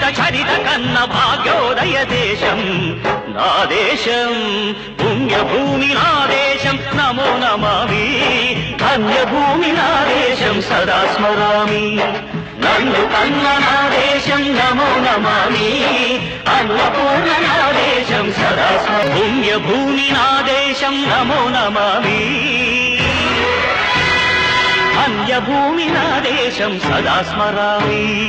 మహోజ్వలిత చరిత కన్న భాగ్యోదయ దేశం. నా దేశం పుణ్యభూమి నా దేశం నమో నమామి. ధన్యభూమి నా దేశం సదా స్మరామి. నన్ను కన్న నా దేశం నమో నమామి. అన్నపూర్ణ నా దేశం సదా స్మ పుణ్యభూమి నా దేశం నమో నమామి. అన్యభూమి నా దేశం సదా స్మరామి.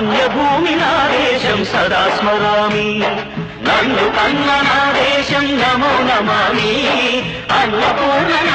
ధన్యభూమి నా దేశం సదా స్మరామి. నన్ను కన్న నా దేశం నమో నమామి. అన్నపూర్ణ